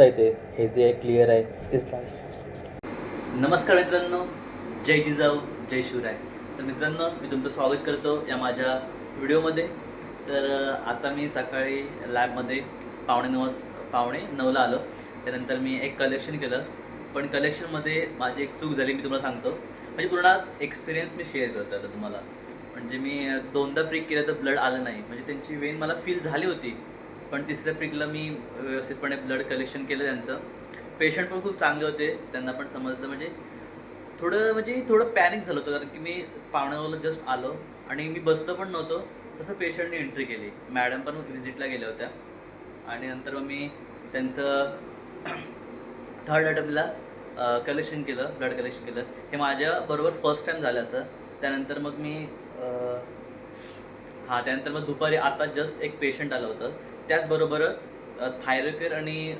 आहे ते हे जे आहे क्लिअर आहे तेच नमस्कार मित्रांनो जय जिजाऊ जय शिवराय. तर मित्रांनो मी तुमचं स्वागत करतो या माझ्या व्हिडिओमध्ये. तर आता मी सकाळी लॅबमध्ये पावणे नऊ पावणे नऊला आलो. त्यानंतर मी एक कलेक्शन केलं. पण कलेक्शनमध्ये माझी एक चूक झाली मी तुम्हाला सांगतो. म्हणजे पूर्ण एक्सपिरियन्स मी शेअर करतो आता तुम्हाला. म्हणजे मी दोनदा प्रिक केलं तर ब्लड आलं नाही. म्हणजे त्यांची वेन मला फील झाली होती. पण तिसऱ्या प्रिकला मी व्यवस्थितपणे ब्लड कलेक्शन केलं त्यांचं. पेशंट पण खूप चांगले होते. त्यांना पण समजलं. म्हणजे थोडं म्हणजे थोडं पॅनिक झालं होतं. कारण की मी पावण्याला जस्ट आलो आणि मी बसलो पण नव्हतो. तसं पेशंटने एंट्री केली. मॅडम पण व्हिजिटला गेल्या होत्या. आणि नंतर मग मी त्यांचं थर्ड अटेम्पला कलेक्शन केलं. ब्लड कलेक्शन केलं. हे माझ्याबरोबर फर्स्ट टाईम झालं असं. त्यानंतर मग मी हां त्यानंतर मग दुपारी आता जस्ट एक पेशंट आलं होतं. त्याचबरोबरच थायरोकेअर आणि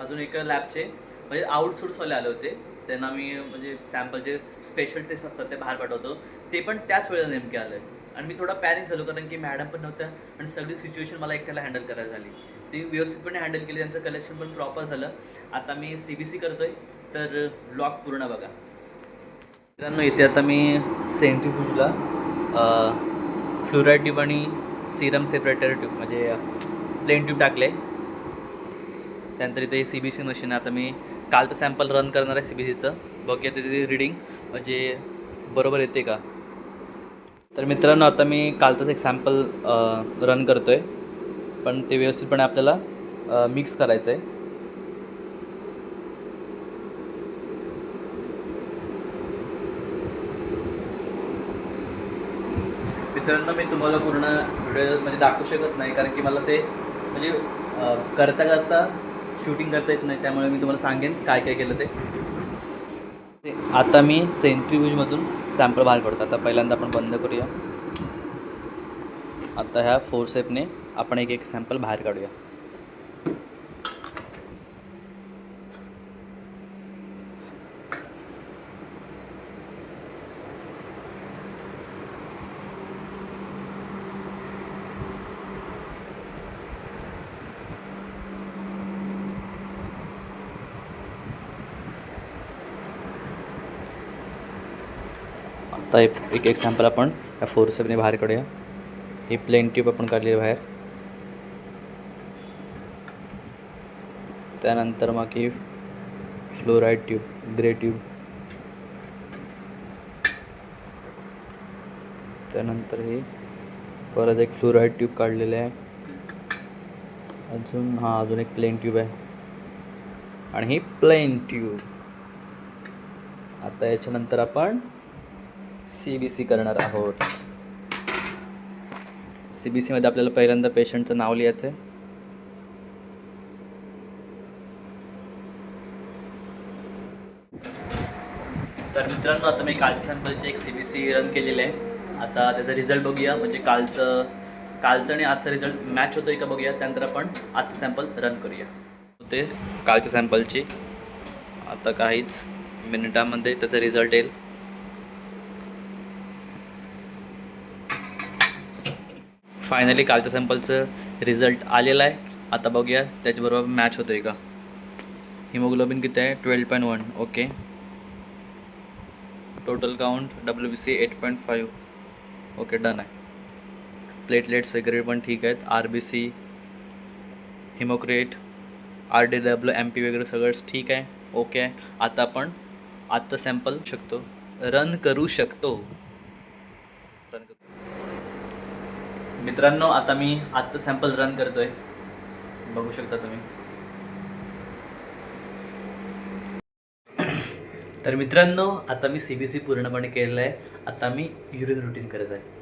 अजून एका लॅबचे म्हणजे आउटसोर्सवाले आले होते. त्यांना मी म्हणजे सॅम्पल जे स्पेशल टेस्ट असतात ते बाहेर पाठवतो. ते पण त्याच वेळेला नेमके आलं. आणि मी थोडा पॅनिक झालो कारण की मॅडम पण नव्हत्या आणि सगळी सिच्युएशन मला एकट्याला हँडल करायला झाली. ती व्यवस्थितपणे हँडल केली त्यांचं कलेक्शन पण प्रॉपर झालं. आता मी सी बी सी करतोय तर ब्लॉग पूर्ण बघा. मित्रांनो इथे आता मी सेंटिफ्यूजला फ्लोराईड ट्यूब आणि सिरम सेपरेटर ट्यूब म्हणजे प्लेन ट्यूब टाकले. त्यानंतर इथे सी बी सी मशीन आता मी कालचं सॅम्पल रन करणार आहे सी बी सीचं बघूया त्याची रिडिंग. म्हणजे बरोबर येते का? तर मित्रांनो आता मी कालचंच एक सॅम्पल रन करतो आहे पण ते व्यवस्थितपणे आपल्याला मिक्स करायचं आहे मित्रांनो मी तुम्हाला पूर्ण व्हिडिओमध्ये म्हणजे दाखवू शकत नाही कारण की मला ते म्हणजे करता करता शूटिंग करता येत नाही त्यामुळे मी तुम्हाला सांगेन काय काय केलं ते. ते आता मी सेंट्रीव्यूजमधून सॅम्पल बाहेर काढतो. आता पहिल्यांदा आपण बंद करूया. आता ह्या फोर सेपने आपण एक एक सॅम्पल बाहेर काढूया. आता एक एक एक्झाम्पल आपण या फोर सेपने बाहेर काढूया. ही प्लेन ट्यूब आपण काढली बाहेर. त्यानंतर मग ही फ्लोराईड ट्यूब ग्रे ट्यूब त्यानंतर ही परत एक फ्लोराईड ट्यूब काढलेली आहे. अजून हां अजून एक प्लेन ट्यूब आहे. आणि ही प्लेन ट्यूब आता याच्यानंतर आपण सी बी सी करणार आहोत. सी बी सीमध्ये आपल्याला पहिल्यांदा पेशंटचं नाव लिहायचं आहे. तर मित्रांनो आता मी कालच्या सॅम्पलची एक सी बी सी रन केलेलं आहे. आता त्याचा रिझल्ट बघूया. म्हणजे कालचं कालचं आणि आजचा रिझल्ट मॅच होतोय का बघूया. त्यानंतर आपण आजचं सॅम्पल रन करूया. ते कालच्या सॅम्पलची आता काहीच मिनिटामध्ये त्याचा रिझल्ट येईल. फायनली कालच्या सॅम्पलचं रिझल्ट आलेला आहे. आता बघूया त्याच्याबरोबर मॅच होतो आहे का? हिमोग्लोबिन किती आहे? Twelve point one okay total count W B C eight point five okay done आहे. प्लेटलेट्स वगैरे पण ठीक आहेत. R B C haematocrit R D W M P वगैरे सगळंच ठीक आहे ओके आहे आता आपण आत्ता सॅम्पल शकतो. रन करू शकतो. मित्रांनो आता मी आत्ता सॅम्पल रन करतोय. बघू शकता तुम्ही. तर मित्रांनो आता मी सी बी सी पूर्णपणे केलेलं आहे. आता मी युरिन रुटीन करत आहे.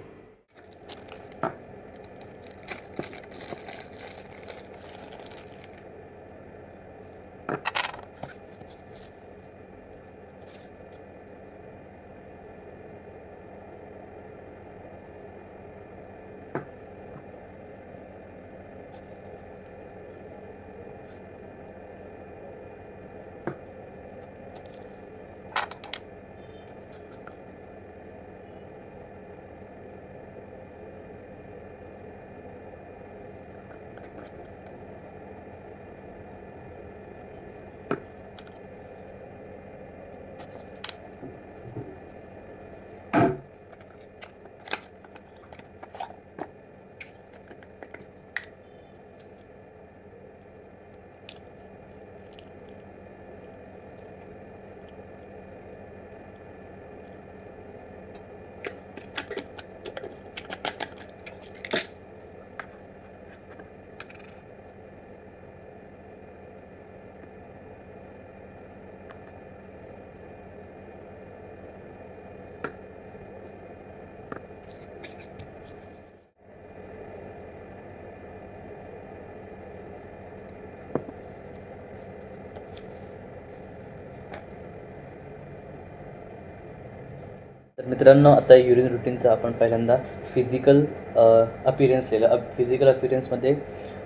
तर मित्रांनो आता युरिन रुटीनचं आपण पहिल्यांदा फिजिकल अपिरियन्स लिहिलं. अप फिजिकल अपिरियन्समध्ये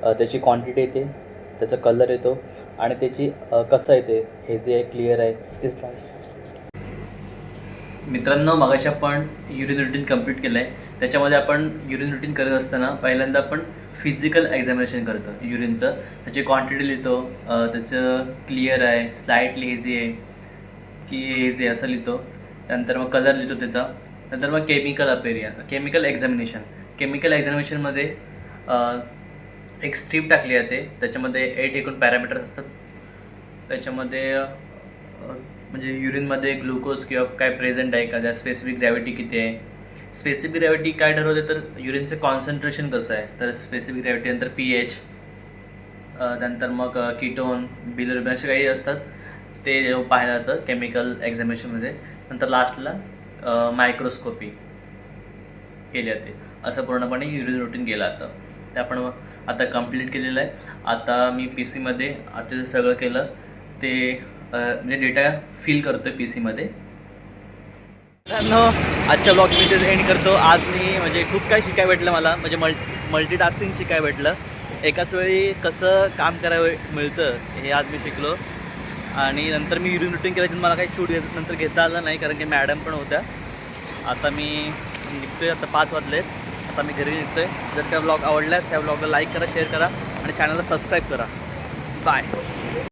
त्याची क्वांटिटी येते त्याचा कलर येतो आणि त्याची कसं येते हे जे आहे क्लिअर आहे तेच मित्रांनो मगाशी आपण युरिन रुटीन कंप्लीट केलं आहे त्याच्यामध्ये आपण युरिन रुटीन करत असताना पहिल्यांदा आपण फिजिकल एक्झामिनेशन करतो युरिनचं त्याची क्वांटिटी लिहितो त्याचं क्लिअर आहे स्लाईटली हेझी आहे की हेझी असं लिहितो. त्यानंतर मग कलर लिहितो त्याचा. नंतर मग केमिकल अपेरियन केमिकल एक्झामिनेशन केमिकल एक्झामिनेशनमध्ये एक स्ट्रीप टाकली जाते त्याच्यामध्ये एट एकूण पॅरामीटर्स असतात. त्याच्यामध्ये म्हणजे युरिनमध्ये ग्लुकोज किंवा काय प्रेझेंट आहे का? त्या स्पेसिफिक ग्रॅव्हिटी किती आहे? स्पेसिफिक ग्रॅव्हिटी काय ठरवते तर युरिनचं कॉन्सन्ट्रेशन कसं आहे? तर स्पेसिफिक ग्रॅव्हिटी नंतर पी एच त्यानंतर मग किटोन बिलरुबिन असे काही असतात. ते पाहिलं जातं केमिकल एक्झामिनेशनमध्ये नंतर लास्टला मायक्रोस्कोपी केली जाते. असं पूर्णपणे युरिन रुटीन केलं जातं ते आपण आता कंप्लीट केलेलं आहे. आता मी पी सीमध्ये आता जे सगळं केलं ते म्हणजे डेटा फिल करतो आहे पी सीमध्ये आजच्या ब्लॉग मी ते एंड करतो. आज मी म्हणजे खूप काही शिकाय भेटलं मला. म्हणजे मल् मल्टीटास्किंग शिकाय भेटलं. एकाच वेळी कसं काम करावं मिळतं हे आज मी शिकलो. आणि नंतर मी युरिन रुटीन केलं मला काही शूट घेत नंतर घेता आलं नाही कारण की मॅडम पण होत्या. आता मी निघतोय आता पाच वाजले आता मी घरी निघतोय. जर त्या ब्लॉग आवडल्यास त्या ब्लॉगला लाईक करा शेअर करा आणि चॅनलला सबस्क्राईब करा. बाय